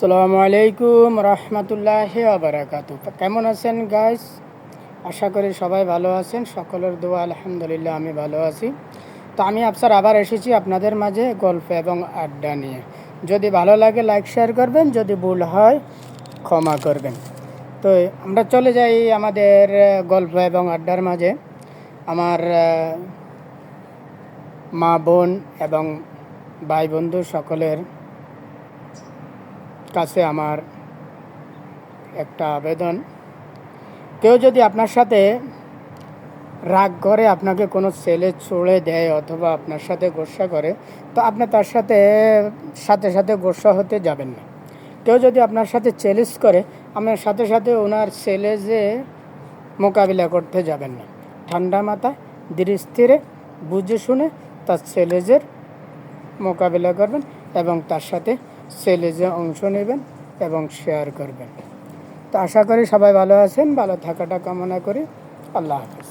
সালামু আলাইকুম রহমতুল্লাহ আবরাকাত কেমন আছেন গাইস আশা করি সবাই ভালো আছেন, সকলের দোয়া আলহামদুলিল্লাহ আমি ভালো আছি। তো আমি আফসার আবার এসেছি আপনাদের মাঝে গল্প এবং আড্ডা নিয়ে। যদি ভালো লাগে লাইক শেয়ার করবেন, যদি ভুল হয়, ক্ষমা করবেন। তো আমরা চলে যাই আমাদের গল্প এবং আড্ডার মাঝে। আমার মা বোন এবং ভাই বন্ধু সকলের কাছে আমার একটা আবেদন। কেউ যদি আপনার সাথে রাগ করে, আপনাকে কোনো ছেলে ছুঁড়ে দেয় অথবা আপনার সাথে গোসা করে, তো আপনি তার সাথে সাথে সাথে গোসা হতে যাবেন না। কেউ যদি আপনার সাথে চ্যালেঞ্জ করে আপনার সাথে সাথে ওনার যে মোকাবিলা করতে যাবেন না। ঠান্ডা মাথায়, ধীরে বুঝে শুনে তার ছেলেজের মোকাবিলা করবেন এবং তার সাথে সেলেজে অংশ নেবেন এবং শেয়ার করবেন। তো আশা করি সবাই ভালো আছেন, ভালো থাকাটা কামনা করি। আল্লাহ হাফেজ।